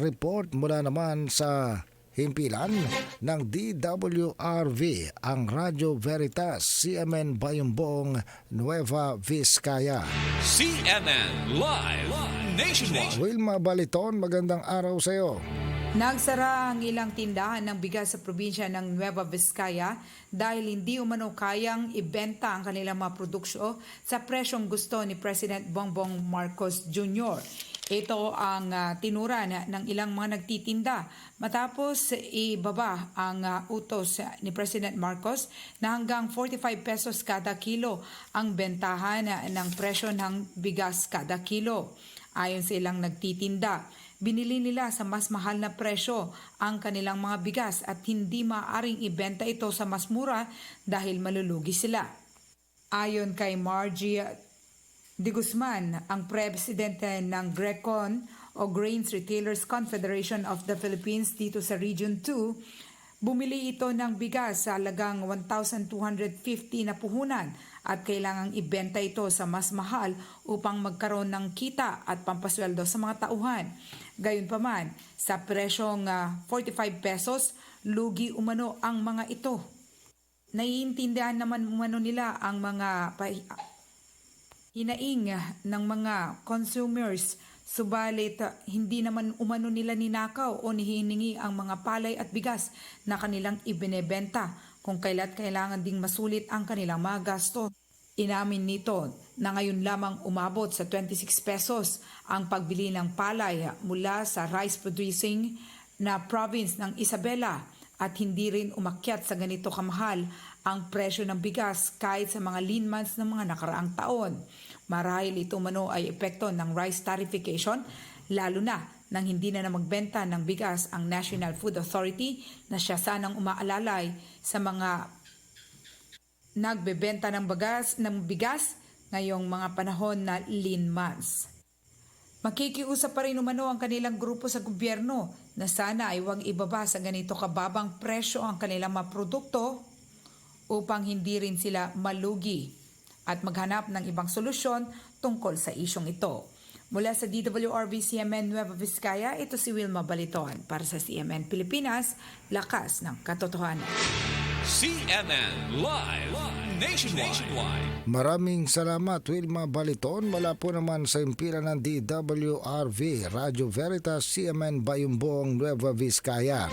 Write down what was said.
report mula naman sa himpilan ng DWRV ang Radyo Veritas CMN Bayumbong Nueva Vizcaya. CNN Live Nationwide. Wilma Baliton, magandang araw sa iyo. Nagsara ang ilang tindahan ng bigas sa probinsya ng Nueva Vizcaya dahil hindi umano kayang ibenta ang kanilang mga produksyo sa presyong gusto ni President Bongbong Marcos Jr. Ito ang ah, tinura na- ng ilang mga nagtitinda matapos ibaba ang ah, utos ni President Marcos na hanggang 45 pesos kada kilo ang bentahan ah, ng presyo ng bigas kada kilo. Ayon sa ilang nagtitinda, binili nila sa mas mahal na presyo ang kanilang mga bigas at hindi maaring ibenta ito sa mas mura dahil malulugi sila. Ayon kay Margie De Guzman, ang presidente ng GRECON o Grains Retailers Confederation of the Philippines dito sa Region 2, bumili ito ng bigas sa halagang 1,250 na puhunan at kailangang ibenta ito sa mas mahal upang magkaroon ng kita at pampasweldo sa mga tauhan. Gayunpaman, sa presyong ah, 45 pesos, lugi umano ang mga ito. Naiintindihan naman umano nila ang mga hinaing ng mga consumers subalit uh, hindi naman umano nila ninakaw o nihiningi ang mga palay at bigas na kanilang ibinebenta kung kailat kailangan ding masulit ang kanilang mga gasto. Inamin nito na ngayon lamang umabot sa 26 pesos ang pagbili ng palay mula sa rice producing na province ng Isabela at hindi rin umakyat sa ganito kamahal ang presyo ng bigas kahit sa mga lean months ng mga nakaraang taon. Marahil ito mano ay epekto ng rice tarification, lalo na nang hindi na na magbenta ng bigas ang National Food Authority na siya sanang umaalalay sa mga nagbebenta ng bagas ng bigas ngayong mga panahon na lean months. Makikiusap pa rin umano ang kanilang grupo sa gobyerno na sana ay huwag ibaba sa ganito kababang presyo ang kanilang mga produkto upang hindi rin sila malugi at maghanap ng ibang solusyon tungkol sa isyong ito. Mula sa DWRV CMN Nueva Vizcaya, ito si Wilma Baliton para sa CMN Pilipinas, Lakas ng Katotohanan. CNN Live Nationwide. Maraming salamat Wilma Baliton mula po naman sa himpilan ng DWRV Radyo Veritas CMN Bayumbong Nueva Vizcaya.